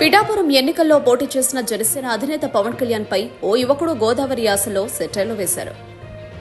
పిఠాపురం ఎన్నికల్లో పోటీ చేసిన జనసేన అధినేత పవన్ కళ్యాణ్ పై ఓ యువకుడు గోదావరి యాసలో సెటైలు వేశారు.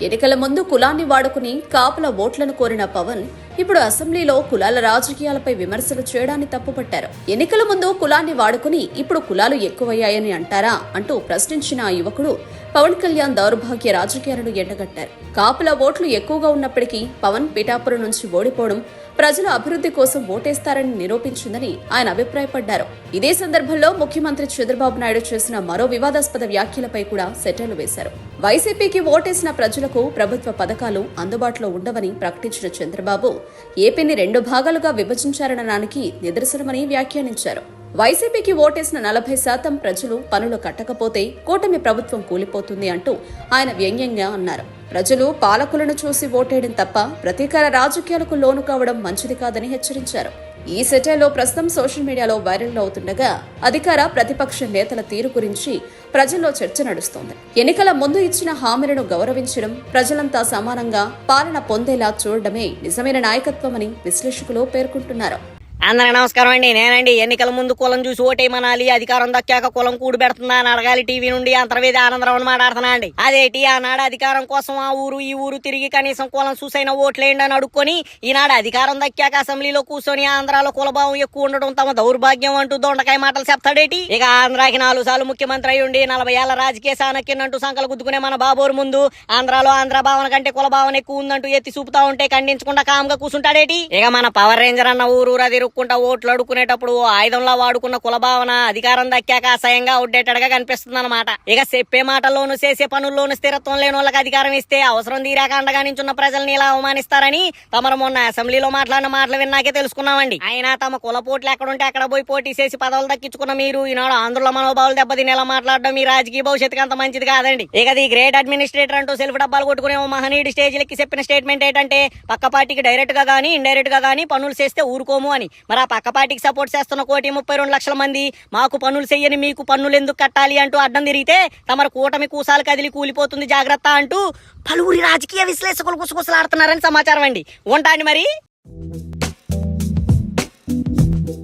ఎన్నికల ముందు కులాన్ని వాడుకుని కాపుల ఓట్లను కోరిన పవన్ ఇప్పుడు అసెంబ్లీలో కులాల రాజకీయాలపై విమర్శలు చేయడాన్ని తప్పుపట్టారు. ఎన్నికల ముందు కులాన్ని వాడుకుని ఇప్పుడు కులాలు ఎక్కువయ్యాయని అంటారా అంటూ ప్రశ్నించిన ఆ యువకుడు పవన్ కళ్యాణ్ దౌర్భాగ్య రాజకీయాలను ఎండగట్టారు. కాపుల ఓట్లు ఎక్కువగా ఉన్నప్పటికీ పవన్ పిఠాపురం నుంచి ఓడిపోవడం ప్రజల అభివృద్ధి కోసం ఓటేస్తారని నిరూపించిందని ఆయన అభిప్రాయపడ్డారు. ఇదే సందర్భంలో ముఖ్యమంత్రి చంద్రబాబు నాయుడు చేసిన మరో వివాదాస్పద వ్యాఖ్యలపై కూడా సెటైర్లు వేశారు. వైసీపీకి ఓటేసిన ప్రజలకు ప్రభుత్వ పథకాలు అందుబాటులో ఉండవని ప్రకటించిన చంద్రబాబు ఏపీని రెండు భాగాలుగా విభజించారనడానికి నిదర్శనమని వ్యాఖ్యానించారు. వైసీపీకి ఓటేసిన నలభై శాతం ప్రజలు పనులు కట్టకపోతే కూటమి ప్రభుత్వం కూలిపోతుంది అంటూ ఆయన వ్యంగ్యంగా అన్నారు. ప్రజలు పాలకులను చూసి ఓటేయడం తప్ప ప్రతీకార రాజకీయాలకు లోను కావడం మంచిది కాదని హెచ్చరించారు. ఈ సెటైలో ప్రస్తుతం సోషల్ మీడియాలో వైరల్ అవుతుండగా అధికార ప్రతిపక్ష నేతల తీరు గురించి ప్రజల్లో చర్చ నడుస్తోంది. ఎన్నికల ముందు ఇచ్చిన హామీలను గౌరవించడం ప్రజలంతా సమానంగా పాలన పొందేలా చూడడమే నిజమైన నాయకత్వమని విశ్లేషకులు పేర్కొంటున్నారు. అందరికి నమస్కారం అండి. నేనండి. ఎన్నికల ముందు కులం చూసి ఓటేయమనాలి. అధికారం దక్కాక కులం కూడి పెడుతుందా అని అడగాలి టీవీ నుండి. అంతర్వేది ఆనందరావు మాట్లాడుతున్నా అండి. అదేటి ఆనాడు అధికారం కోసం ఆ ఊరు ఈ ఊరు తిరిగి కనీసం కులం చూసైనా ఓట్లేయండి అని అడుక్కొని ఈనాడు అధికారం దక్కాక అసెంబ్లీలో కూర్చొని ఆంధ్రాలో కులభావం ఎక్కువ ఉండడం తమ దౌర్భాగ్యం అంటూ దొండకాయ మాటలు చెప్తాడేటి? ఇక ఆంధ్రాకి నాలుగు సార్లు ముఖ్యమంత్రి అయి ఉండి నలభై ఏళ్ళ రాజకీయ సానక్యం సంకలు గుద్దుకునే మన బాబోరు ముందు ఆంధ్రాలో ఆంధ్ర భావన కంటే కులభావన ఎక్కువ ఉందంటూ ఎత్తి చూపుతా ఉంటే ఖండించకుండా కామ్గా కూర్చుంటాడేటి? ఇక మన పవర్ రేంజర్ అన్న ఊరు అది తిరుక్కుంటా ఓట్లు అడుక్కునేటప్పుడు ఓ ఆయుధంలా వాడుకున్న కులభావన అధికారం దక్కాక అసహ్యంగా అవుట్డేటెడ్ కనిపిస్తుంది అనమాట ఇక చెప్పే మాటల్లోనూ చేసే పనుల్లోనూ స్థిరత్వం లేని వాళ్ళకి అధికారం ఇస్తే అవసరం తీరాక అండగా నించున్న ప్రజల్ని ఇలా అవమానిస్తారని తమరు మొన్న అసెంబ్లీలో మాట్లాడిన మాటలు విన్నాకే తెలుసుకున్నామండి. అయినా తమ కుల పోట్లు ఎక్కడుంటే అక్కడ పోయి పోటీ చేసి పదవులు దక్కించుకున్న మీరు ఈనాడు ఆంధ్రుల మనోభావాలు దెబ్బతినేలా మాట్లాడడం మీ రాజకీయ భవిష్యత్తుకి అంత మంచిది కాదండి. ఇక ది గ్రేట్ అడ్మినిస్ట్రేటర్ అంటూ సెల్ఫ్ డబ్బాలు కొట్టుకునే ఓ మహనీయుడి స్టేజ్లకి చెప్పిన స్టేట్మెంట్ ఏంటంటే పక్క పార్టీకి డైరెక్ట్గా గానీ ఇండైరెక్ట్గా గానీ పనులు చేస్తే ఊరుకోము అని. మరి ఆ పక్కపాటికి సపోర్ట్ చేస్తున్న కోటి ముప్పై రెండు లక్షల మంది మాకు పన్నులు చెయ్యని మీకు పన్నులు ఎందుకు కట్టాలి అంటూ అడ్డం తిరిగితే తమరు కూటమి కూసాలు కదిలి కూలిపోతుంది జాగ్రత్త అంటూ పలువురి రాజకీయ విశ్లేషకులు కుసకుసలాడుతున్నారని సమాచారం అండి. ఉంటాండి మరి.